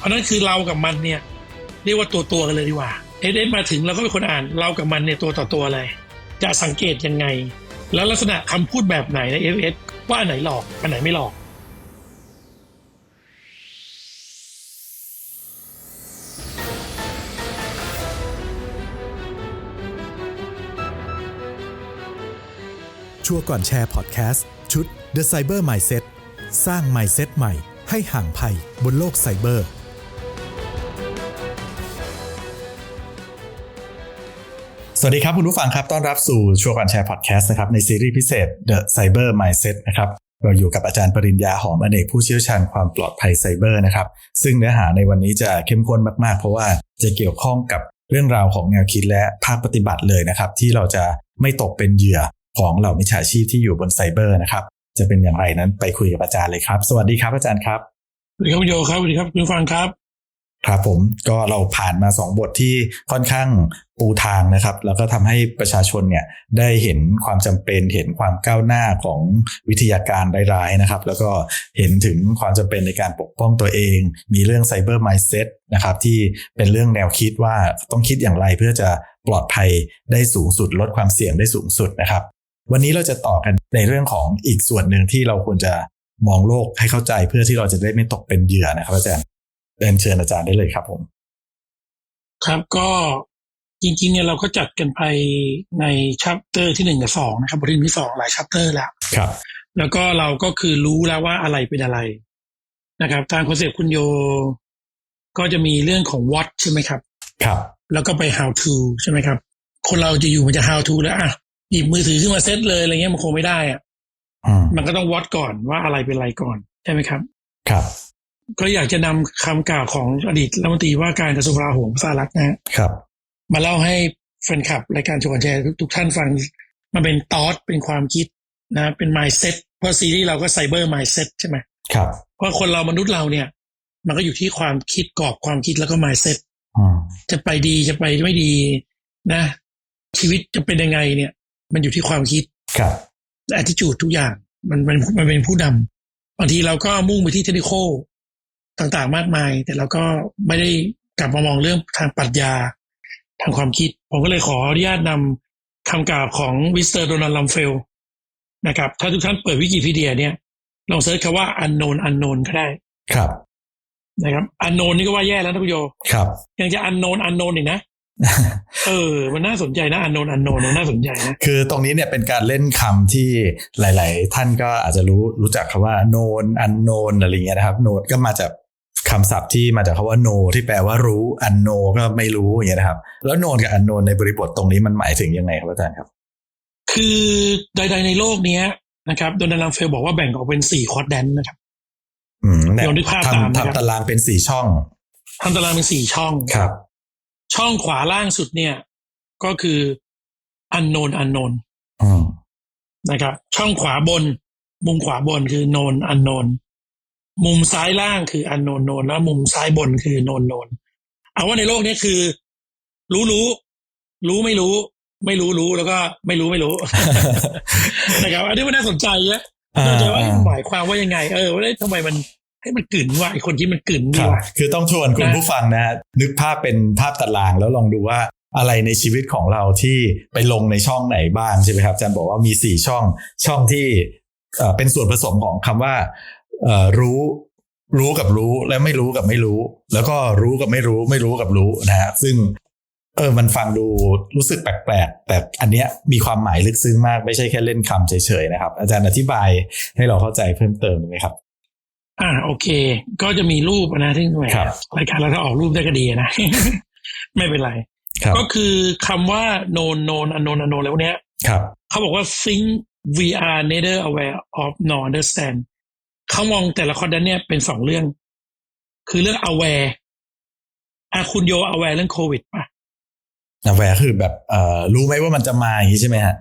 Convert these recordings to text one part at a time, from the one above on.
เพราะนั้นคือเรากับมันเนี่ยเรียกว่าตัวตัวกันเลยดีกว่าเอเอมาถึงเราก็เป็นคนอ่านเรากับมันเนี่ยตัวต่อตัวเลย จะสังเกตยังไง แล้วลักษณะคำพูดแบบไหนในเอฟเอว่าอันไหนหลอกอันไหนไม่หลอก ชัวร์ก่อนแชร์พอดแคสต์ชุด The Cyber Mindset สร้าง Mindset ใหม่ให้ห่างภัยบนโลกไซเบอร์ สวัสดีครับคุณผู้ฟังครับ ต้อนรับสู่ชัวร์ก่อนแชร์พอดแคสต์นะครับในซีรีส์พิเศษ The Cyber Mindset นะครับเราอยู่กับอาจารย์ปริญญาหอมอเนกผู้เชี่ยวชาญความปลอดภัยไซเบอร์นะครับซึ่งเนื้อหาในวันนี้จะเข้มข้นมากๆ เพราะว่าจะเกี่ยวข้องกับเรื่องราวของแนวคิดและภาคปฏิบัติเลยนะครับ ที่เราจะไม่ตกเป็นเหยื่อของเหล่ามิจฉาชีพที่อยู่บนไซเบอร์นะครับจะเป็นอย่างไรนั้นไปคุยกับอาจารย์เลยครับ สวัสดีครับอาจารย์ครับสวัสดีครับคุณโยครับสวัสดีครับคุณฟังครับ ครับผมก็เราผ่านมา 2 บทที่ค่อนข้างปูทางนะครับ แล้วก็ทำให้ประชาชนเนี่ยได้เห็นความจำเป็นเห็นความก้าวหน้าของวิทยาการร้ายๆนะครับ แล้วก็เห็นถึงความจำเป็นในการปกป้องตัวเอง มีเรื่องไซเบอร์ไมซ์เซ็ตนะครับที่เป็นเรื่องแนวคิดว่าต้องคิดอย่างไรเพื่อจะปลอดภัยได้สูงสุด ลดความเสี่ยงได้สูงสุดนะครับ วันนี้เราจะต่อกันในเรื่องของอีกส่วนหนึ่งที่เราควรจะมองโลกให้เข้าใจเพื่อที่เราจะได้ไม่ตกเป็นเหยื่อนะครับอาจารย์ เรียนเชิญอาจารย์ได้เลยครับผม ครับก็จริงๆเนี่ยเราก็จัดกันไปในชัปเตอร์ที่หนึ่งกับสองนะครับบทที่หนึ่งที่สองหลายชัปเตอร์แล้วครับ แล้วก็เราก็คือรู้แล้วว่าอะไรเป็นอะไรนะครับทางคอนเซปต์คุณโย ก็จะมีเรื่องของ what ใช่ไหมครับ ครับ แล้วก็ไป how to ใช่ไหมครับ คนเราจะอยู่มันจะ how to แล้วอะหยิบมือถือขึ้นมาเซตเลยอะไรเงี้ยมันคงไม่ได้อะอืมมันก็ต้องวัดก่อนว่าอะไรเป็นอะไรก่อน ใช่ไหมครับ ครับ ก็อยากจะนำคำกล่าวของอดีตรัฐมนตรีว่าการกระทรวงกลาโหมสหรัฐนะฮะครับ มาเล่าให้แฟนคลับรายการชวนแชร์ทุกทุกท่านฟัง มันเป็นตอสเป็นความคิดนะเป็น mindset เพราะซีรีส์เราก็ไซเบอร์ mindset ใช่ไหมครับเพราะคนเรามนุษย์เราเนี่ย มันก็อยู่ที่ความคิดกรอบความคิดแล้วก็ mindset อืมจะไปดีจะไปไม่ดีนะ ชีวิตจะเป็นยังไงเนี่ย มันอยู่ที่ความคิดครับและ attitude ทุกอย่างมันมันมันเป็นผู้นำบางทีเราก็มุ่งไปที่เทคนิค ต่างๆ มากมาย แต่เราก็ไม่ได้กลับมามองเรื่องทางปรัชญาทางความคิด ผมก็เลยขออนุญาตนำคำกล่าวของวิสเตอร์โดนัลด์ลัมเฟลนะครับ ถ้าทุกท่านเปิดวิกิพีเดียเนี่ยลองเซิร์ชคำว่า unknown unknown ก็ได้ครับนะครับ unknown นี่ก็ว่าแย่แล้วนะคุณโยครับ ยังจะ unknown unknown อีกนะเออ มันน่าสนใจนะ unknown unknown เนี่ยน่าสนใจนะคือตรงนี้เนี่ยเป็นการเล่นคำที่หลาย ๆ ท่านก็อาจจะรู้รู้จักคำว่า known unknown อะไรเงี้ยนะครับ known ก็มาจาก คำศัพท์ที่มาจากคำว่า know ที่แปลว่ารู้ unknown ก็ไม่รู้อย่างเงี้ยนะครับ แล้ว known กับ unknown ในบริบทตรงนี้มันหมายถึงยังไงครับอาจารย์ครับ คือใดๆในโลกเนี้ยนะครับโดนัลด์ลัมเฟลบอกว่าแบ่งออกเป็นสี่คอร์ดแดนนะครับอืมเนี่ยลองนึกภาพตามทำนะครับทำตารางเป็นสี่ช่องทำตารางเป็นสี่ช่องครับ ช่องขวาล่างสุดเนี่ย ก็คือ unknown unknown อืมนะครับ ช่องขวาบน มุมขวาบนคือ known unknown มุมซ้ายล่างคือ unknown known แล้วมุมซ้ายบนคือ known known เอาว่าในโลกนี้คือ รู้รู้รู้ไม่รู้ ไม่รู้รู้แล้วก็ไม่รู้ไม่รู้นะครับอันนี้มันน่าสนใจเยอะอ่าน่าจะว่าหมายความว่ายังไง เออว่าทำไมมันให้มันกลืนว่าไอคนที่มันกลืนคดีรับว่าคือต้องชวนคุณนะผู้ฟังนะฮะนึกภาพเป็นภาพตารางแล้วลองดูว่าอะไรในชีวิตของเราที่ไปลงในช่องไหนบ้างใช่ไหมครับอาจารย์บอกว่ามีสี่ช่องช่องที่เอ่อเป็นส่วนผสมของคำว่าเอ่อ รู้รู้กับรู้และไม่รู้กับไม่รู้ แล้วก็รู้กับไม่รู้ ไม่รู้กับรู้นะฮะซึ่ง เออมันฟังดูรู้สึกแปลกๆแต่อันเนี้ยมีความหมายลึกซึ้งมากไม่ใช่แค่เล่นคำเฉยๆนะครับ อาจารย์อธิบายให้เราเข้าใจเพิ่มเติมได้ไหมครับอ่าโอเค ก็จะมีรูปนะที่แหมครับรายการเราถ้าออกรูปได้ก็ดีนะ ไม่เป็นไรครับก็คือคำว่า known known unknown unknown แล้วเนี้ยครับเขาบอกว่า think we are neither aware of nor understand เขามองแต่ละคอนเทนต์เนี่ยเป็นสองเรื่อง คือเรื่อง aware อะคุณโย aware เรื่องโควิดป่ะแวร์คือแบบเอ่อรู้ไหมว่ามันจะมาอย่างนี้ใช่ไหมฮะ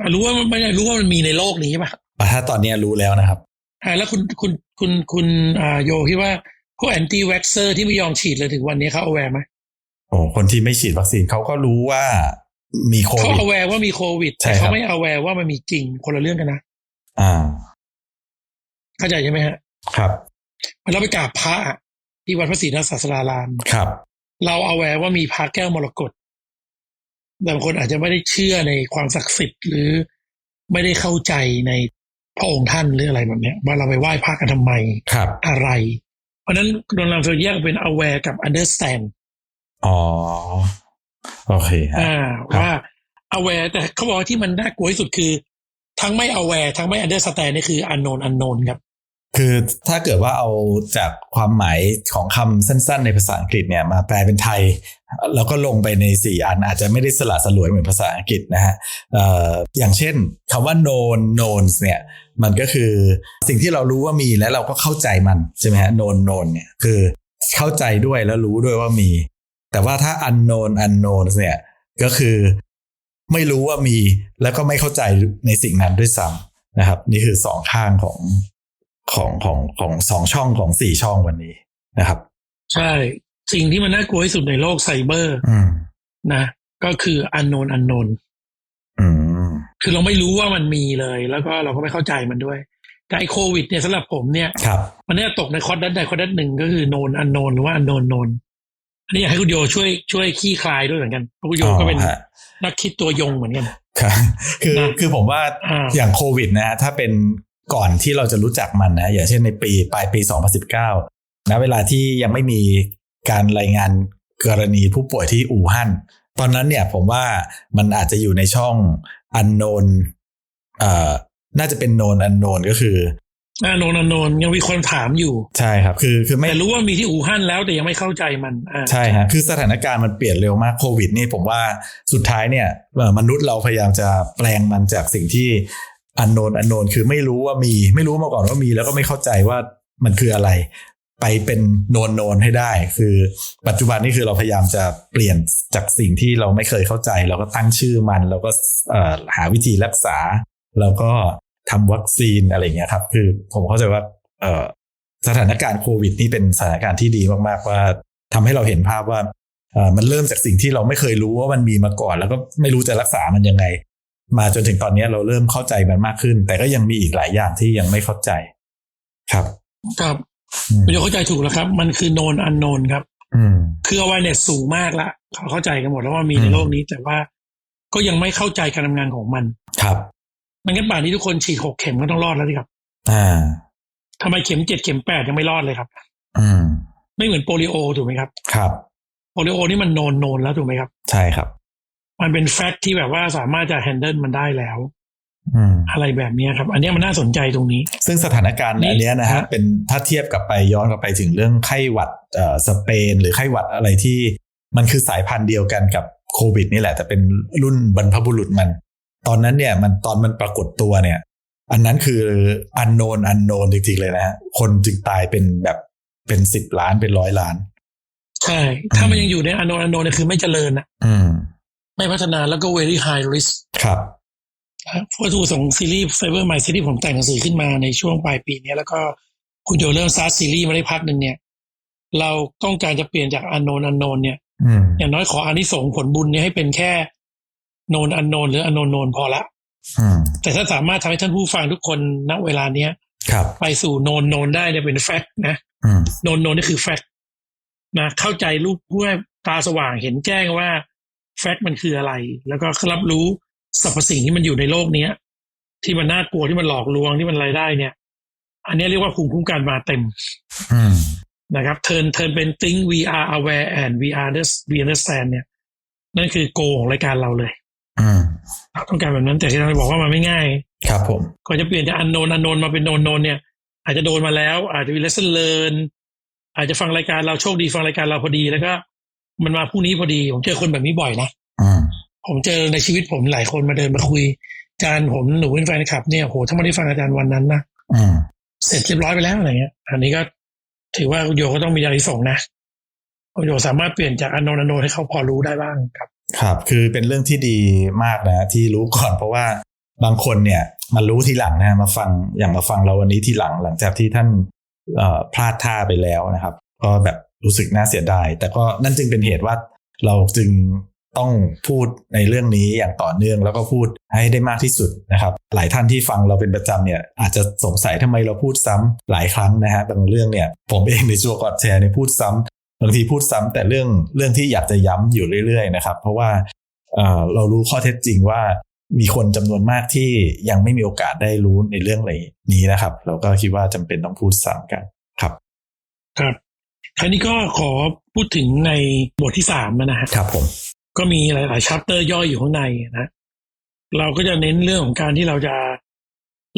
อะรู้ว่ามันไม่รู้ว่ามันมีในโลกนี้ป่ะอะถ้าตอนเนี้ยรู้แล้วนะครับอ่าแล้วคุณคุณคุณคุณอ่าโยคิดว่าพวกแอนตี้แว็กเซอร์ที่ไม่ยอมฉีดเลยถึงวันนี้เขา aware ไหมโอ้คนที่ไม่ฉีดวัคซีนเขาก็รู้ว่ามีโคเขาวิด aware ว่ามีโควิดใช่แต่ครับเขาไม่ aware ว่ามันมีจริงคนละเรื่องกันนะ อ่า เข้าใจใช่ไหมฮะ ครับเราไปกราบพระอะที่วัดพระศรีนศาสดารามครับ เราเอาแวร์ว่ามีพระแก้วมรกตแต่บางคนอาจจะไม่ได้เชื่อในความศักดิ์สิทธิ์หรือไม่ได้เข้าใจในพระองค์ท่านหรืออะไรแบบเนี้ยว่าเราไปไหว้พระกันทำไมครับ อะไร เพราะฉะนั้นโดนลำเฟลแยกเป็น aware กับ understand อ๋อ โอเคฮะอ่าครับว่า aware แต่เขาบอกว่าที่มันน่ากลัวที่สุดคือ ทั้งไม่ aware ทั้งไม่ understand นี่คือ unknown unknown ครับคือถ้าเกิดว่าเอาจากความหมายของคำสั้นๆ ในภาษาอังกฤษเนี่ยมาแปลเป็นไทย แล้วก็ลงไปในสี่อันอาจจะไม่ได้สละสลวยเหมือนภาษาอังกฤษนะฮะออย่างเช่นคำว่า known knowns เนี่ยมันก็คือสิ่งที่เรารู้ว่ามีแล้วเราก็เข้าใจมันใช่ไหมฮะ known known เนี่ยคือเข้าใจด้วยแล้วรู้ด้วยว่ามี แต่ว่าถ้า unknown unknowns เนี่ยก็คือ ไม่รู้ว่ามีแล้วก็ไม่เข้าใจในสิ่งนั้นด้วยซ้ำนะครับ นี่คือสองข้างของของของของสองช่องของสี่ช่องวันนี้นะครับ ใช่ สิ่งที่มันน่ากลัวที่สุดในโลกไซเบอร์อืมนะ ก็คือ unknown unknown อืมคือเราไม่รู้ว่ามันมีเลย แล้วก็เราก็ไม่เข้าใจมันด้วยแต่ไอโควิดเนี่ยสำหรับผมเนี่ยครับมันเนี่ยตกในคอร์ดดันใดคอร์ดดันหนึ่งก็คือโนนอันโนนหรือว่าอันโนนโนน อันนี้อยากให้คุณโยช่วยช่วยขี้คลายด้วยเหมือนกันเพราะคุณโยก็เป็นอ๋อฮะนักคิดตัวยงเหมือนกันครับคือนะคือผมว่าอ่าอย่างโควิดนะฮะถ้าเป็นก่อนที่เราจะรู้จักมันนะอย่างเช่นในปีปลายปี 2019นะเวลาที่ยังไม่มีการรายงานกรณีผู้ป่วยที่อู่ฮั่นตอนนั้นเนี่ยผมว่ามันอาจจะอยู่ในช่อง unknown เอ่อน่าจะเป็น known unknown ก็คืออันโนนอั นโนนยังมีคนถามอยู่ใช่ครับ คือคือไม่แต่รู้ว่ามีที่อู่ฮั่นแล้วแต่ยังไม่เข้าใจมันอ่าใช่ฮะคือสถานการณ์มันเปลี่ยนเร็วมากโควิด นี่ผมว่าสุดท้ายเนี่ยเอ่อมนุษย์เราพยายามจะแปลงมันจากสิ่งที่อันโนนอันโนนคือไม่รู้ว่ามี ไม่รู้มาก่อนว่ามี แล้วก็ไม่เข้าใจว่ามันคืออะไร ไปเป็นโนนโนนให้ได้ คือ ปัจจุบันนี่คือเราพยายามจะเปลี่ยนจากสิ่งที่เราไม่เคยเข้าใจ เราก็ตั้งชื่อมัน แล้วก็เอ่อหาวิธีรักษา แล้วก็ ทำวัคซีนอะไรอย่างเงี้ยครับ คือผมเข้าใจว่าเอ่อสถานการณ์โควิด นี่เป็นสถานการณ์ที่ดีมากๆว่าทำให้เราเห็นภาพว่าเอ่อมันเริ่มจากสิ่งที่เราไม่เคยรู้ว่ามันมีมาก่อน แล้วก็ไม่รู้จะรักษามันยังไง มาจนถึงตอนนี้เราเริ่มเข้าใจมันมากขึ้น แต่ก็ยังมีอีกหลายอย่างที่ยังไม่เข้าใจ ครับครับอืมคุณโยเข้าใจถูกแล้วครับ มันคือโนนอันโนนครับอืมคือ awareness สูงมากละเขาเข้าใจกันหมดแล้วว่ามีอืมในโลกนี้ แต่ว่าก็ยังไม่เข้าใจการทำงานของมัน ครับ มันงั้นป่านนี้ทุกคนฉีดหกเข็มก็ต้องรอดแล้วสิครับ อ่าทำไมเข็มเจ็ดเข็มแปดยังไม่รอดเลยครับ อืม ไม่เหมือนโปลิโอถูกไหมครับ ครับ โปลิโอนี่มันโนนโนนแล้วถูกไหมครับ ใช่ครับ มันเป็นแฟกต์ที่แบบว่าสามารถจะแฮนเดิลมันได้แล้วอืมอะไรแบบเนี้ยครับ อันเนี้ยมันน่าสนใจตรงนี้ ซึ่งสถานการณ์นี่อันเนี้ยนะฮะฮะเป็นถ้าเทียบกลับไปย้อนกลับไปถึงเรื่องไข้หวัดเอ่อสเปน หรือไข้หวัดอะไรที่ มันคือสายพันธุ์เดียวกันกับโควิดนี่แหละ แต่เป็นรุ่นบรรพบุรุษมัน ตอนนั้นเนี่ยมันตอนมันปรากฏตัวเนี่ย อันนั้นคืออันโนนอันโนนจริงๆเลยนะฮะคนจึงตายเป็นแบบเป็นสิบล้านเป็นร้อยล้าน ใช่ ถ้ามันยังอยู่ในอันโนนอันโนนเนี่ยคือไม่เจริญนะอืม ไม่พัฒนาแล้วก็ very high risk ครับเพราะทูส่งซีรีส์ไซเบอร์ใหม่ซีรีส์ผมแต่งหนังสือขึ้นมาในช่วงปลายปีเนี้ยแล้วก็คุณโยเริ่มซาร์ซีรีส์มาได้พักหนึ่งเนี่ย เราต้องการจะเปลี่ยนจากอันโนนอันโนนเนี่ยอืมอย่างน้อยขออานิสงส์ผลบุญเนี่ยให้เป็นแค่ โนนอันโนนหรืออันโนนโนนพอละอืมแต่ถ้าสามารถทำให้ท่านผู้ฟังทุกคนณเวลาเนี้ยครับไปสู่โนนโนนได้เนี่ยเป็นแฟกต์นะอืมโนนโนนนี่คือแฟกต์นะเข้าใจรูปผู้ให้ตาสว่างเห็นแจ้งว่า แฟกต์มันคืออะไร แล้วก็รับรู้สรรพสิ่งที่มันอยู่ในโลกเนี้ย ที่มันน่ากลัวที่มันหลอกลวงที่มันอะไรได้เนี่ย อันนี้เรียกว่าภูมิคุ้มกันมาเต็มอืมนะครับเทินเทินเป็น think we are aware and we are we understand เนี่ย นั่นคือโกของรายการเราเลยอืมเรา ต้องการแบบนั้นแต่ที่เราบอกว่ามันไม่ง่าย ครับผมก่อนจะเปลี่ยนจากอันโนนอันโนนมาเป็นโนนโนนเนี่ย อาจจะโดนมาแล้ว อาจจะมี lesson learn อาจจะฟังรายการเราโชคดีฟังรายการเราพอดีแล้วก็ มันมาพรุ่งนี้พอดี ผมเจอคนแบบนี้บ่อยนะอืมผมเจอในชีวิตผมหลายคนมาเดินมาคุยอาจารย์ผมหนูเป็นแฟนคลับเนี่ยโหถ้าไม่ได้ฟังอาจารย์วันนั้นนะอืมเสร็จเรียบร้อยไปแล้วอะไรเงี้ย อันนี้ก็ถือว่าคุณโยก็ต้องมีอานิสงส์นะคุณโยสามารถเปลี่ยนจากอันโนนอันโนนให้เขาพอรู้ได้บ้างครับ ครับ คือเป็นเรื่องที่ดีมากนะที่รู้ก่อนเพราะว่าบางคนเนี่ยมารู้ทีหลังนะมาฟังอย่างมาฟังเราวันนี้ทีหลังหลังจากที่ท่านพลาดท่าไปแล้วนะครับ ก็แบบรู้สึกน่าเสียดาย แต่ก็นั่นจึงเป็นเหตุว่าเราจึงต้องพูดในเรื่องนี้อย่างต่อเนื่อง แล้วก็พูดให้ได้มากที่สุดนะครับ หลายท่านที่ฟังเราเป็นประจำเนี่ย อาจจะสงสัยทำไมเราพูดซ้ำหลายครั้งนะฮะบางเรื่องเนี่ย ผมเองในชัวร์กอดแชร์เนี่ยพูดซ้ำ บางทีพูดซ้ำแต่เรื่องเรื่องที่อยากจะย้ำอยู่เรื่อยๆนะครับ เพราะว่าเอ่อเรารู้ข้อเท็จจริงว่ามีคนจำนวนมากที่ยังไม่มีโอกาสได้รู้ในเรื่องอะไรนี้นะครับ เราก็คิดว่าจำเป็นต้องพูดซ้ำกันครับ ครับคราวนี้ก็ขอพูดถึงในบทที่สามนะฮะครับ ผม ก็มีหลายๆชัปเตอร์ย่อยอยู่ข้างในนะ เราก็จะเน้นเรื่องของการที่เราจะ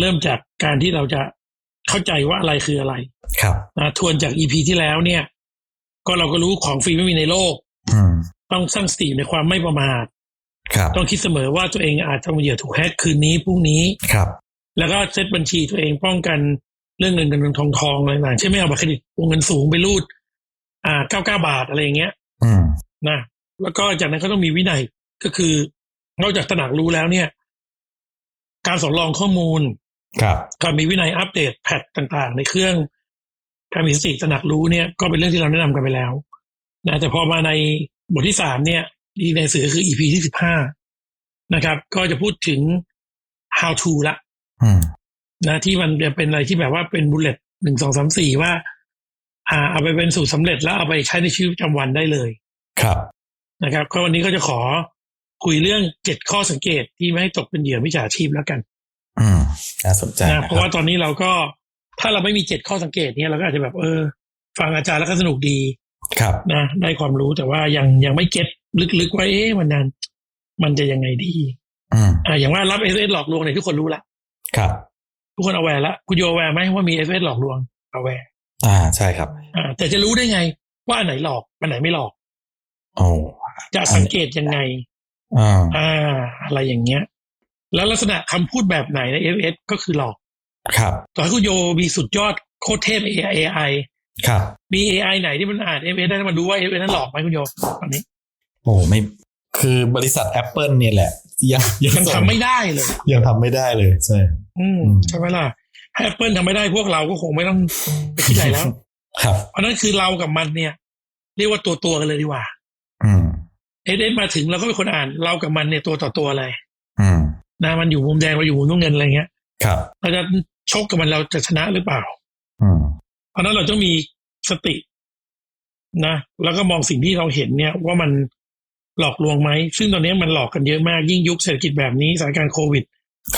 เริ่มจากการที่เราจะเข้าใจว่าอะไรคืออะไร ครับนะทวนจากอีพีที่แล้วเนี่ย ก็เราก็รู้ของฟรีไม่มีในโลกอืมต้องสร้างสติในความไม่ประมาทครับต้องคิดเสมอว่าตัวเองอาจจะเหยื่อถูกแฮกคืนนี้พรุ่งนี้ครับ แล้วก็เซตบัญชีตัวเองป้องกันเรื่องเงินเงินเงินทองทองอะไรต่างๆใช่ไหมเอาบัตรเครดิตวงเงินสูงไปรูด อ่าเก้าเก้าบาทอะไรอย่างเงี้ยอืมนะแล้วก็จากนั้นก็ต้องมีวินัยก็คือนอกจากตระหนักรู้แล้วเนี่ย การสำรองข้อมูล ครับการมีวินัยอัปเดตแพทต่างๆ ในเครื่อง การมีสติตระหนักรู้เนี่ยก็เป็นเรื่องที่เราแนะนำกันไปแล้วนะแต่พอมาในบทที่สามเนี่ยที่ในสื่อคือ EP ที่สิบห้านะครับ ก็จะพูดถึง how to ละอืมนะที่มันจะเป็นอะไรที่แบบว่าเป็นบุลเลตหนึ่งสองสามสี่ว่า อ่า เอาไปเป็นสูตรสำเร็จแล้วเอาไปใช้ในชีวิตประจำวันได้เลย ครับนะครับก็วันนี้ก็จะขอคุยเรื่องเจ็ดข้อสังเกตที่ไม่ให้ตกเป็นเหยื่อมิจฉาชีพแล้วกัน อืมน่าสนใจนะนะเพคราะรัว่าบตอนนี้เราก็ ถ้าเราไม่มีเจ็ดข้อสังเกตเนี่ยเราก็อาจจะแบบเออ ฟังอาจารย์แล้วก็สนุกดีครับนะได้ความรู้แต่ว่ายังยังไม่เก็ตลึกๆว่าเอ๊ะมันนั้น มันจะยังไงดีอืมอ่าอย่างว่ารับเอสเอหลอกลวงเนี่ยทุกคนรู้ละครับ ทุกคนเอาแวร์ละคุณโยแวร์ไหมว่ามีเอสเอหลอกลวงเอาแวร์อ่าใช่ครับ อ่า แต่จะรู้ได้ไง ว่าอันไหนหลอกอันไหนไม่หลอกโอ้จะสังเกตยังไงอ่าอ่าอะไรอย่างเงี้ย แล้วลักษณะคำพูดแบบไหนในเอฟเอสก็คือหลอก ครับต่อให้คุณโยมีสุดยอดโคตรเทพ AI ครับ มี AI ไหนที่มันอ่านเอฟเอสได้แล้วมันรู้ว่าเอฟเอสนั้นหลอกไหมคุณโยตอนนี้ โอ้ไม่คือบริษัท Apple เนี่ยแหละ ยังยังยังส่งทำไม่ได้เลย ยังทำไม่ได้เลยใช่อืมอืมใช่ไหมล่ะถ้า Apple ทำไม่ได้พวกเราก็คงไม่ต้องไปคิดอะไรแล้ว ครับเพราะนั้นคือเรากับมันเนี่ย เรียกว่าตัวตัวๆกันเลยดีกว่า อืมเอเอสมาถึงเราก็เป็นคนอ่านเรากับมันเนี่ยตัวต่อตัวเลยอืมนะมันอยู่มุมแดงเราอยู่มุมน้ำเงินอะไรเงี้ย ครับเราจะ ชกกับมันเราจะชนะหรือเปล่าอืมเพราะฉะนั้นเราต้องมีสตินะแล้วก็มองสิ่งที่เราเห็นเนี่ย ว่ามันหลอกลวงไหม ซึ่งตอนนี้มันหลอกกันเยอะมากยิ่งยุคเศรษฐกิจแบบนี้สถานการณ์โควิด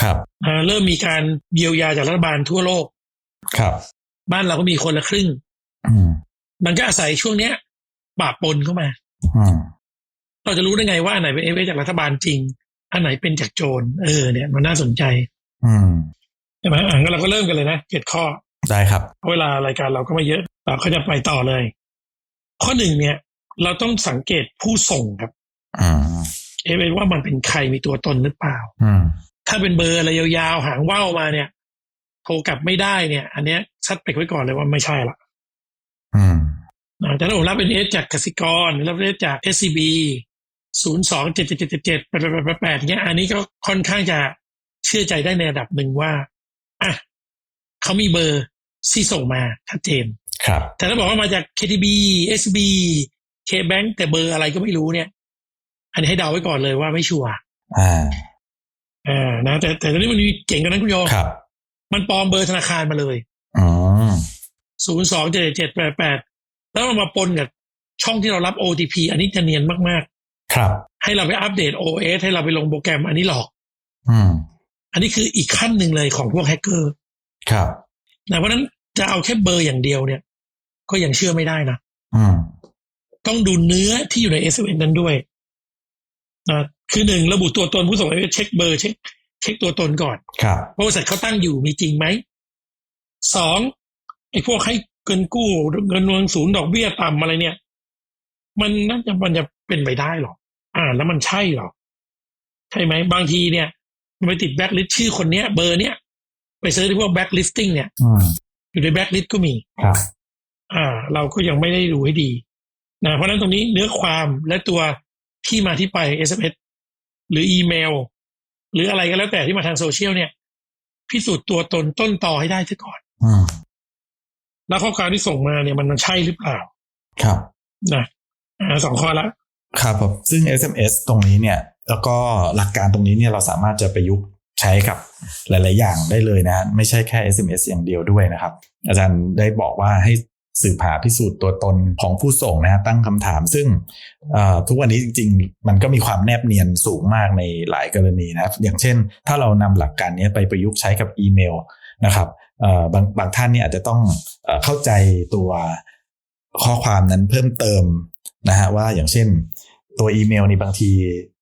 ครับอ่าเริ่มมีการเยียวยาจากรัฐบาลทั่วโลก ครับ บ้านเราก็มีคนละครึ่งอืมมันก็อาศัยช่วงเนี้ยปะปนเข้ามาอืมเราจะรู้ได้ไงว่าอันไหนเป็นเอฟเอจากรัฐบาลจริง อันไหนเป็นจากโจรเออเนี่ย มันน่าสนใจอืม ใช่ไหมอะงั้นเราก็เริ่มกันเลยนะเจ็ดข้อได้ครับเพราะเวลารายการเราก็ไม่เยอะเราก็จะไปต่อเลย ข้อหนึ่งเนี่ย เราต้องสังเกตผู้ส่งครับอืมเอะเป็นว่ามันเป็นใครมีตัวตนหรือเปล่าอืมถ้าเป็นเบอร์อะไรยาวๆหางว่าวมาเนี่ย โทรกลับไม่ได้เนี่ย อันเนี้ยชัดไปไว้ก่อนเลยว่าไม่ใช่ละอืมนะแต่ถ้าผมรับเป็นเอสจากกสิกรหรือรับเป็นเอสจาก SCB ศูนย์สองเจ็ดเจ็ดเจ็ดเจ็ดแปดแปดแปดแปดเนี้ย อันนี้ก็ค่อนข้างจะเชื่อใจได้ในระดับหนึ่งว่า อะเขามีเบอร์ที่ส่งมาชัดเจนครับ แต่ถ้าบอกว่ามาจาก KTB SB KBank แต่เบอร์อะไรก็ไม่รู้เนี่ย อันนี้ให้เดาไว้ก่อนเลยว่าไม่ชัวร์อ่าอ่านะแต่แต่ตอนนี้มันมีเจ๋งกว่านั้นคุณโยครับ มันปลอมเบอร์ธนาคารมาเลยอืมศูนย์สองเจ็ดเจ็ดแปดแปดแล้วมันมาปนกับช่องที่เรารับ OTP อันนี้จะเนียนมากครับๆให้เราไปอัปเดต OS ให้เราไปลงโปรแกรมอันนี้หลอก อืม อันนี้คืออีกขั้นหนึ่งเลยของพวกแฮกเกอร์ ครับนะเพราะฉะนั้นจะเอาแค่เบอร์อย่างเดียวเนี่ย ก็ยังเชื่อไม่ได้นะอืมต้องดูเนื้อที่อยู่ใน SMS นั้นด้วยนะคือหนึ่งระบุตัวตนผู้ส่ง SMS เช็คเบอร์เช็คเช็คตัวตนก่อนครับว่าบริษัทเขาตั้งอยู่มีจริงไหมสองไอ้พวกให้เงินกู้เงินวงศูนย์ดอกเบี้ยต่ำอะไรเนี่ย มันน่าจะมันจะเป็นไปได้หรออ่านแล้วมันใช่หรอ ใช่ไหมบางทีเนี่ยมัน ไปติดแบ็คลิสชื่อคนเนี้ย เบอร์เนี้ยไปเซิร์ชที่พวกแบ็คลิสติ้งเนี่ยอืมอยู่ในแบ็คลิสก็มีครับ อ่า เราก็ยังไม่ได้ดูให้ดีนะเพราะฉะนั้นตรงนี้เนื้อความและตัวที่มาที่ไป SMS หรืออีเมล หรืออะไรก็แล้วแต่ที่มาทางโซเชียลเนี่ย พิสูจน์ตัวตนต้นต่อให้ได้ซะก่อนอืมแล้วข้อความที่ส่งมาเนี่ยมันมันใช่หรือเปล่า ครับ นะอ่าสองข้อละครับผมซึ่ง SMS ตรงนี้เนี่ย แล้วก็หลักการตรงนี้เนี่ยเราสามารถจะประยุกต์ใช้กับหลาย ๆ อย่างได้เลยนะฮะไม่ใช่แค่ SMS อย่างเดียวด้วยนะครับ อาจารย์ได้บอกว่าให้สืบหาพิสูจน์ตัวตนของผู้ส่งนะฮะตั้งคำถาม ซึ่งทุกวันนี้จริง ๆ มันก็มีความแนบเนียนสูงมากในหลายกรณีนะครับ อย่างเช่น ถ้าเรานำหลักการนี้ไปประยุกต์ใช้กับอีเมลนะครับบางบางท่านเนี่ยอาจจะต้องเอ่อเข้าใจตัวข้อความนั้นเพิ่มเติมนะฮะว่าอย่างเช่น ตัวอีเมลนี่บางที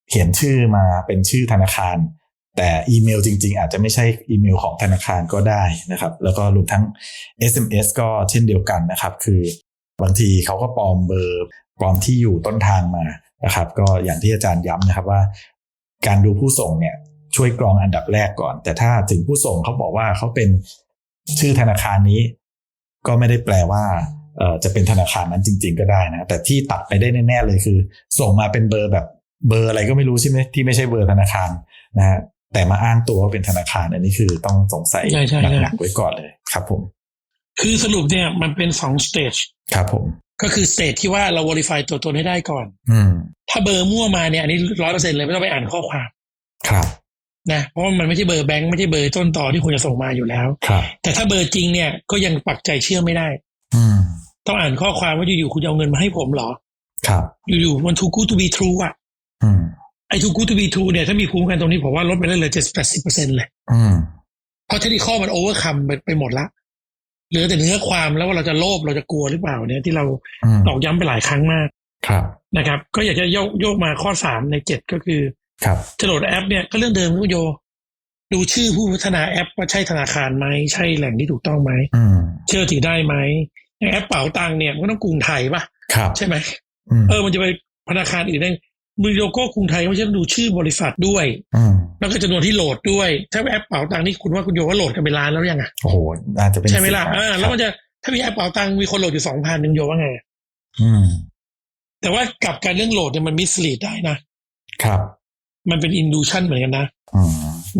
เขียนชื่อมาเป็นชื่อธนาคาร แต่อีเมลจริง ๆ อาจจะไม่ใช่อีเมลของธนาคารก็ได้นะครับ แล้วก็รวมทั้ง SMS ก็เช่นเดียวกันนะครับ คือบางทีเขาก็ปลอมเบอร์ปลอมที่อยู่ต้นทางมานะครับ ก็อย่างที่อาจารย์ย้ำนะครับว่า การดูผู้ส่งเนี่ยช่วยกรองอันดับแรกก่อน แต่ถ้าถึงผู้ส่งเขาบอกว่าเขาเป็นชื่อธนาคารนี้ ก็ไม่ได้แปลว่าจะเป็นธนาคารนั้นจริง ๆ ก็ได้นะ แต่ที่ตัดไปได้แน่ ๆ เลยคือ ส่งมาเป็นเบอร์แบบ เบอร์อะไรก็ไม่รู้ใช่ไหมที่ไม่ใช่เบอร์ธนาคารนะฮะแต่มาอ้างตัวว่าเป็นธนาคาร อันนี้คือต้องสงสัยใช่ใช่ใช่หนักๆไว้ก่อนเลยครับผม คือสรุปเนี่ยมันเป็นสองสเตจครับผม ก็คือสเตจที่ว่าเรา verify ตัวตนให้ได้ก่อน อืมถ้าเบอร์มั่วมาเนี่ยอันนี้ร้อยเปอร์เซ็นเลยไม่ต้องไปอ่านข้อความ ครับ นะเพราะว่ามันไม่ใช่เบอร์แบงค์ไม่ใช่เบอร์ต้นต่อที่คุณจะส่งมาอยู่แล้วครับ แต่ถ้าเบอร์จริงเนี่ยก็ยังปักใจเชื่อไม่ได้ อืมต้องอ่านข้อความว่าอยู่ๆคุณจะเอาเงินมาให้ผมเหรอ ครับ อยู่ๆมัน too good to be true อะอืม ไอ้ too good to be true เนี่ยถ้ามีภูมิคุ้มกันตรงนี้ผมว่าลดไปได้เลยเจ็ดแปดสิบเปอร์เซ็นเลยอืมเพราะเทคนิคมันโอเวอร์คัมไปไปหมดละเหลือแต่เนื้อความแล้วว่าเราจะโลภเราจะกลัวหรือเปล่าเนี่ยที่เราอืมตอกย้ำไปหลายครั้งมากครับนะครับ ก็อยากจะโยกโยกมาข้อสามในเจ็ดก็คือครับจะโหลดแอปเนี่ยก็เรื่องเดิมคุณโย ดูชื่อผู้พัฒนาแอปว่าใช่ธนาคารไหมใช่แหล่งที่ถูกต้องไหมอืมเชื่อถือได้ไหมอย่างแอปเป๋าตังค์เนี่ยมันก็ต้องกรุงไทยป่ะครับใช่ไหมอืมเออมันจะไปธนาคารอื่นได้ มีโลโก้กรุงไทยไม่ใช่ต้องดูชื่อบริษัทด้วยอืมแล้วก็จำนวนที่โหลดด้วย ถ้าแอปเป๋าตังค์นี่คุณว่าคุณโยว่าโหลดกันเป็นล้านแล้วยังไงโอ้โหอาจจะเป็นใช่ไหมล่ะสิบอ่าแล้วมันจะถ้ามีแอปเป๋าตังค์มีคนโหลดอยู่สองพันหนึ่งโยว่าไงอืมแต่ว่ากลับการเรื่องโหลดเนี่ยมันมิสลีดได้นะครับ มันเป็นอินดูชันเหมือนกันนะอืม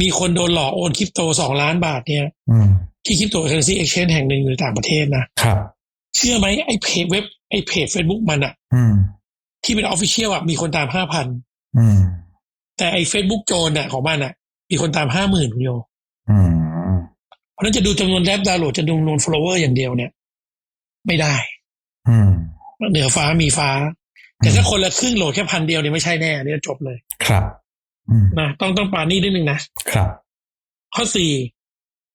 มีคนโดนหลอกโอนคริปโตสองล้านบาทเนี่ยอืมที่คริปโตเคอเรนซีเอ็กชแนนแห่งหนึ่งอยู่ในต่างประเทศนะครับ เชื่อไหมไอ้เพจเว็บไอ้เพจเฟซบุ๊กมันอะอืม ที่เป็นออฟฟิเชียลอะมีคนตามห้าพันอืมแต่ไอ้เฟซบุ๊กโจนอะของมันอะมีคนตามห้าหมื่นคุณโยอืมเพราะฉะนั้นจะดูจำนวนแรปดาวน์โหลดจะดูจำนวน follower อย่างเดียวเนี่ย ไม่ได้อืมเหนือฟ้ามีฟ้า แต่ถ้าคนละครึ่งโหลดแค่พันเดียวเนี่ยไม่ใช่แน่อันนี่จบเลย ครับอืมนะต้องต้องปานี่นิดนึงนะครับ ข้อสี่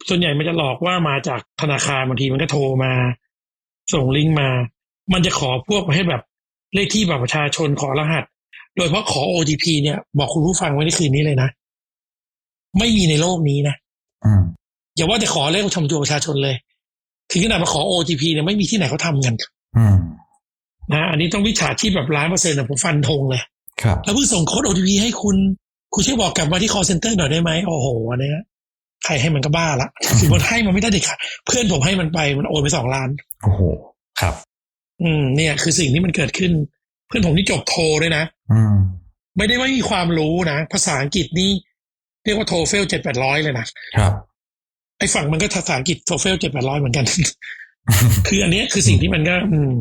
ส่วนใหญ่มันจะหลอกว่ามาจากธนาคารบางทีมันก็โทรมา ส่งลิงก์มา มันจะขอพวกประเภทแบบ เลขที่บัตรประชาชนขอรหัส โดยเฉพาะขอ OTP เนี่ย บอกคุณผู้ฟังไว้ในคืนนี้เลยนะ ไม่มีในโลกนี้นะอืมอย่าว่าแต่ขอเลขประจำตัวประชาชนเลยถึงขนาดมาขอ OTP เนี่ยไม่มีที่ไหนเขาทำกันอืมนะอันนี้ต้องวิชาที่แบบล้านเปอร์เซ็นต์ผมฟันธงเลย ครับ แล้วเพิ่งส่งโค้ด OTP ให้คุณ คุณช่วยบอกกลับมาที่ call center หน่อยได้ไหมโอ้โหอันเนี้ยใครให้มันก็บ้าละคือมันให้มันไม่ได้เด็ดขาดเพื่อนผมให้มันไปมันโอนไปสองล้าน โอ้โห ครับ อืมเนี่ยคือสิ่งที่มันเกิดขึ้น เพื่อนผมที่จบโทด้วยนะอืมไม่ได้ว่ามีความรู้นะ ภาษาอังกฤษนี่เรียกว่าโทเฟลเจ็ดแปดร้อยเลยนะครับไอ้ฝั่งมันก็ภาษาอังกฤษโทเฟลเจ็ดแปดร้อยเหมือนกัน คืออันเนี้ยคือสิ่งที่มันก็ อืม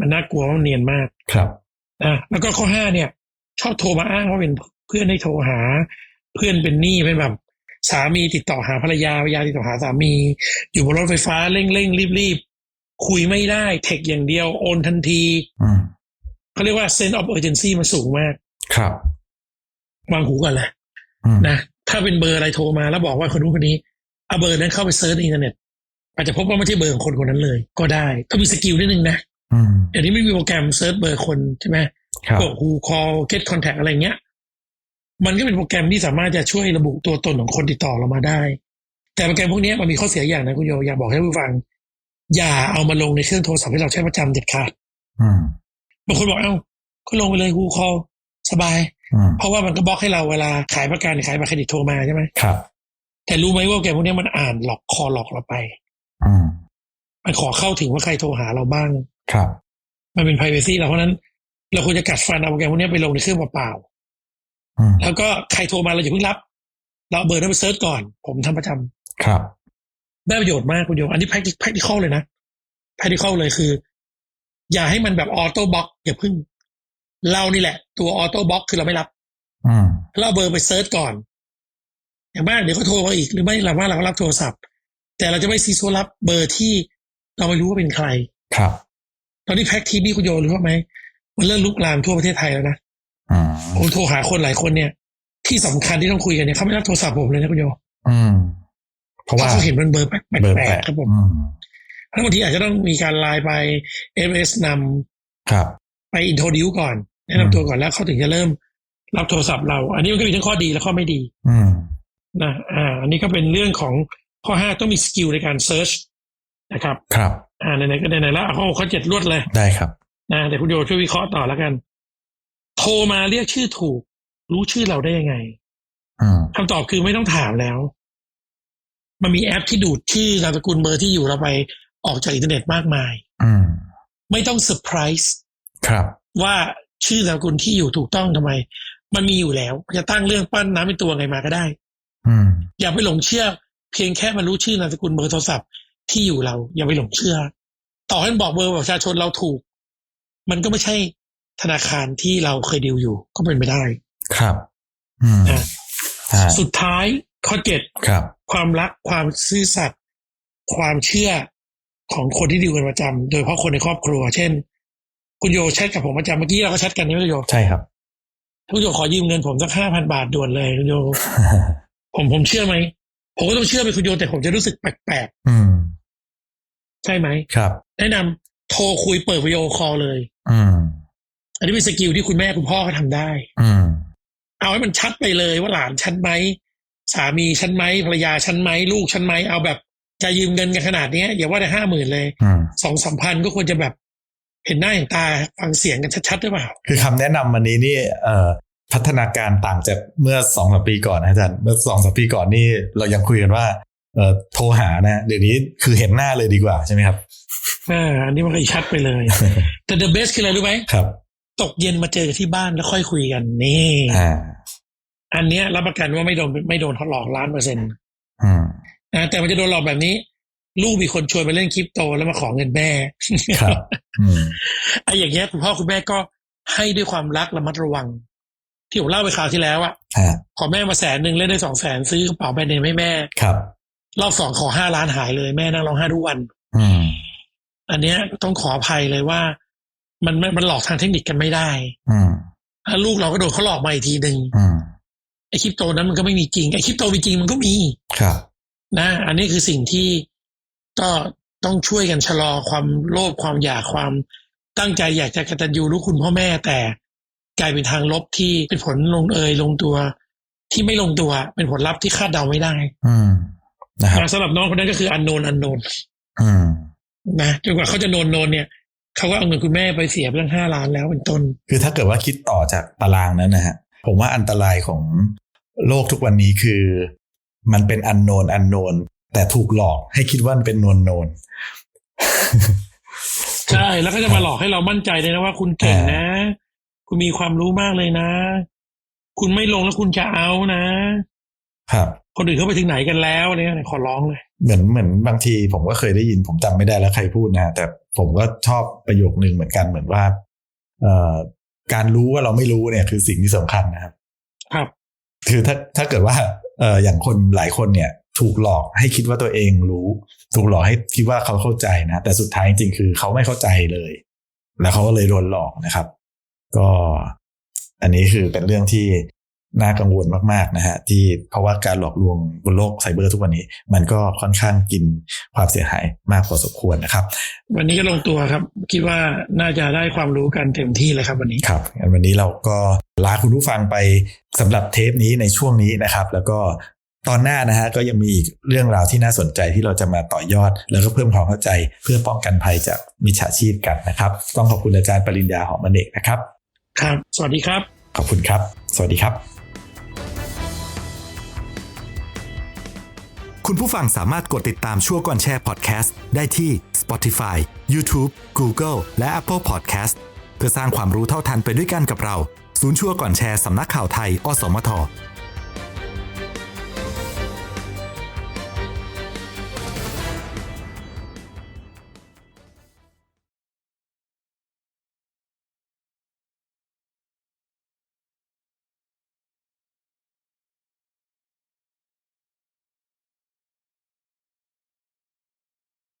มันน่ากลัวมันเนียนมากครับอะแล้วก็ข้อห้าเนี่ย ชอบโทรมาอ้างว่าเป็นเพื่อนให้โทรหา เพื่อนเป็นหนี้เป็นแบบสามีติดต่อหาภรรยาภรรยาติดต่อหาสามี อยู่บนรถไฟฟ้าเร่งเร่งรีบรีบ คุยไม่ได้เทคอย่างเดียวโอนทันทีอืมเขาเรียกว่า sense of urgency มันสูงมาก ครับ วางหูก่อนแหละอืมนะถ้าเป็นเบอร์อะไรโทรมาแล้วบอกว่าคนนู้นคนนี้เอาเบอร์นั้นเข้าไปเซิร์ชในอินเทอร์เน็ตอาจจะพบว่าไม่ใช่เบอร์ของคนคนนั้นเลย ก็ได้ต้องมีสกิลนิดนึงนะอืมเดี๋ยวนี้ไม่มีโปรแกรมเซิร์ชเบอร์คนใช่ไหมครับพวก who call get contact อะไรเงี้ย มันก็เป็นโปรแกรมที่สามารถจะช่วยระบุตัวตนของคนติดต่อเรามาได้ แต่โปรแกรมพวกนี้มันมีข้อเสียอย่างนะคุณโยอยากบอกให้ผู้ฟัง อย่าเอามาลงในเครื่องโทรศัพท์ที่เราใช้ประจำเด็ดขาดอืมบางคนบอกเอ้าก็ลงไปเลย who call สบายอืมเพราะว่ามันก็บล็อกให้เราเวลาขายประกันขายบัตรเครดิตโทรมาใช่ไหมครับ แต่รู้ไหมว่าโปรแกรมพวกนี้มันอ่านหลอกคอหลอกเราไปอืมมันขอเข้าถึงว่าใครโทรหาเราบ้าง ครับ มันเป็น privacy เราเพราะฉะนั้น เราควรจะกัดฟันเอาโปรแกรมพวกนี้ไปลงในเครื่องเปล่าๆอืมแล้วก็ใครโทรมาเราอย่าเพิ่งรับ เราเอาเบอร์นั้นไปเซิร์ชก่อน ผมทำประจำครับ ได้ประโยชน์มากคุณโยมอันนี้ practical practical เลยนะ practical เลยคือ อย่าให้มันแบบออโต้บล็อกอย่าเพิ่ง เรานี่แหละ ตัวออโต้บล็อกคือเราไม่รับอืมเราเอาเบอร์ไปเซิร์ชก่อน อย่างมากเดี๋ยวเขาโทรมาอีกหรือไม่เราว่าเราก็รับโทรศัพท์ แต่เราจะไม่ซีซัวรับเบอร์ที่เราไม่รู้ว่าเป็นใคร ครับ ตอนนี้แพ็กทีมนี่คุณโยรู้ไหมมันเริ่มลุกลามทั่วประเทศไทยแล้วนะอืมผมโทรหาคนหลายคนเนี่ย ที่สำคัญที่ต้องคุยกันเนี่ยเขาไม่รับโทรศัพท์ผมเลยนะคุณโยอืม เพราะเพว่าราะเขาเห็นมันเบอร์แปลเบอร์กแปลกๆครับผมอืมเพราะบางทีอาจจะต้องมีการไลน์ไปเอเอสนำครับ ไปอินโทรดิวก่อน แนะนำตัวก่อนแล้วเขาถึงจะเริ่มรับโทรศัพท์เรา อันนี้มันก็มีทั้งข้อดีและข้อไม่ดีอืมนะอ่า อันนี้ก็เป็นเรื่องของข้อห้าต้องมีสกิลในการเซิร์ชนะครับ ครับ อ่าไหนๆก็ไหนๆแล้วเอาข้อหกข้อเจ็ดรวดเลยได้ครับนะเดี๋ยวคุณโยช่วยวิเคราะห์ต่อแล้วกัน โทรมาเรียกชื่อถูก รู้ชื่อเราได้ยังไงอืมคำตอบคือไม่ต้องถามแล้ว มันมีแอปที่ดูดชื่อนามสกุลเบอร์ที่อยู่เราไปออกจากอินเทอร์เน็ตมากมาย อืมไม่ต้องเซอร์ไพรส์ครับ ว่าชื่อนามสกุลที่อยู่ถูกต้องทำไม มันมีอยู่แล้วจะตั้งเรื่องปั้นน้ำเป็นตัวไงมาก็ได้ อืมอย่าไปหลงเชื่อ เพียงแค่มารู้ชื่อนามสกุลเบอร์โทรศัพท์ที่อยู่เรา อย่าไปหลงเชื่อ ต่อให้มันบอกเบอร์ประชาชนเราถูก มันก็ไม่ใช่ธนาคารที่เราเคยดีลอยู่ ก็เป็นไปได้ ครับ อืมนะอ่าสุดท้ายข้อเจ็ดครับ ความรักความซื่อสัตย์ความเชื่อของคนที่ดีลกันประจำโดยเฉพาะคนในครอบครัว เช่น คุณโยแชทกับผมประจำเมื่อกี้เราก็แชทกันนี่คุณโยใช่ครับคุณโยขอยืมเงินผมสักห้าพันบาทด่วนเลยคุณโย ผมผมเชื่อไหมผมก็ต้องเชื่อไปคุณโยแต่ผมจะรู้สึกแปลกอืมๆใช่ไหมครับ แนะนำโทรคุยเปิดวิดีโอคอลเลย อืม อันนี้เป็นสกิลที่คุณแม่คุณพ่อก็ทำได้ อืมเอาให้มันชัดไปเลยว่าหลานฉันไหม สามีฉันไหมภรรยาฉันไหมลูกฉันไหมเอาแบบจะยืมเงินกันขนาดเนี้ยอย่าว่าแต่ห้าหมื่นเลยอืมสองสามพันก็ควรจะแบบ เห็นหน้าเห็นตาฟังเสียงกันชัดๆหรือเปล่า คือคำแนะนำวันนี้นี่เอ่อพัฒนาการต่างจากเมื่อสองสามปีก่อนนะอาจารย์เมื่อสองสามปีก่อนนี่เรายังคุยกันว่าเอ่อโทรหานะ เดี๋ยวนี้คือเห็นหน้าเลยดีกว่าใช่ไหมครับอ่าอันนี้มันก็ชัดไปเลย แต่ the best คืออะไรรู้ไหมครับ ตกเย็นมาเจอกันที่บ้านแล้วค่อยคุยกันนี่อ่า อันเนี้ยรับประกันว่าไม่โดนไม่โดนเขาหลอกล้านเปอร์เซ็นต์อืมนะแต่มันจะโดนหลอกแบบนี้ ลูกมีคนชวนไปเล่นคริปโตแล้วมาขอเงินแม่ครับอืมไอ้อย่างเงี้ยคุณพ่อคุณแม่ก็ให้ด้วยความรักระมัดระวัง ที่ผมเล่าไปคราวที่แล้วอะอ่าขอแม่มาแสนหนึ่งเล่นได้สองแสนซื้อกระเป๋าแบรนด์เนมให้แม่ครับ รอบสองขอห้าล้านหายเลยแม่นั่งร้องไห้ทุกวันอืมอันเนี้ยต้องขออภัยเลยว่ามันมันมันหลอกทางเทคนิคกันไม่ได้ อืมแล้วลูกเราก็โดนเขาหลอกมาอีกทีหนึ่งอืม ไอ้คริปโตนั้นมันก็ไม่มีจริงไอ้คริปโตมีจริงมันก็มีครับ นะ อันนี้คือสิ่งที่ก็ต้องช่วยกันชะลอความโลภความอยากความตั้งใจอยากจะกตัญญูรู้คุณพ่อแม่แต่กลายเป็นทางลบที่เป็นผลลงเอยลงตัว ที่ไม่ลงตัวเป็นผลลัพธ์ที่คาดเดาไม่ได้ อืมนะครับนะสำหรับน้องคนนั้นก็คืออันโนนอันโนนอืมนะจนกว่าเขาจะโนนโนนเนี่ยเขาก็เอาเงินคุณแม่ไปเสียไปตั้งห้าล้านแล้วเป็นต้น คือถ้าเกิดว่าคิดต่อจากตารางนั้นนะฮะ ผมว่าอันตรายของโลกทุกวันนี้คือ มันเป็นอันโนนอันโนนแต่ถูกหลอกให้คิดว่ามันเป็นนวลโนนใช่แล้วก็จะมาหลอกให้เรามั่นใจเลยนะว่าคุณเก่งนะ คุณมีความรู้มากเลยนะ คุณไม่ลงแล้วคุณจะเอานะ ครับ คนอื่นเขาไปถึงไหนกันแล้วเนี่ยขอร้องเลย เหมือนเหมือนบางทีผมก็เคยได้ยิน ผมจำไม่ได้แล้วใครพูดนะฮะแต่ผมก็ชอบประโยคนึงเหมือนกันเหมือนว่า เอ่อ การรู้ว่าเราไม่รู้เนี่ยคือสิ่งที่สำคัญนะครับ ครับ คือถ้าถ้าเกิดว่าเอออย่างคนหลายคนเนี่ย ถูกหลอกให้คิดว่าตัวเองรู้ ถูกหลอกให้คิดว่าเขาเข้าใจนะ แต่สุดท้ายจริงๆคือเขาไม่เข้าใจเลย แล้วเขาก็เลยโดนหลอกนะครับ ก็อันนี้คือเป็นเรื่องที่ น่ากังวลมากๆนะฮะที่เพราะว่าการหลอกลวงบนโลกไซเบอร์ทุกวันนี้ มันก็ค่อนข้างกินความเสียหายมากพอสมควรนะครับ วันนี้ก็ลงตัวครับ คิดว่าน่าจะได้ความรู้กันเต็มที่เลยครับวันนี้ครับงั้นวันนี้เราก็ลาคุณผู้ฟังไปสำหรับเทปนี้ในช่วงนี้นะครับ แล้วก็ตอนหน้านะฮะก็ยังมีอีกเรื่องราวที่น่าสนใจที่เราจะมาต่อยอด แล้วก็เพิ่มความเข้าใจเพื่อป้องกันภัยจากมิจฉาชีพกันนะครับ ต้องขอบคุณอาจารย์ปริญญาหอมอเนกนะครับ ครับ สวัสดีครับ ขอบคุณครับ สวัสดีครับ คุณผู้ฟังสามารถกดติดตามชั่วก่อนแชร์พอดแคสต์ได้ที่ Spotify, YouTube, Google และ Apple Podcast เพื่อสร้างความรู้เท่าทันไปด้วยกันกับเรา ศูนย์ชั่วก่อนแชร์สำนักข่าวไทย อสมท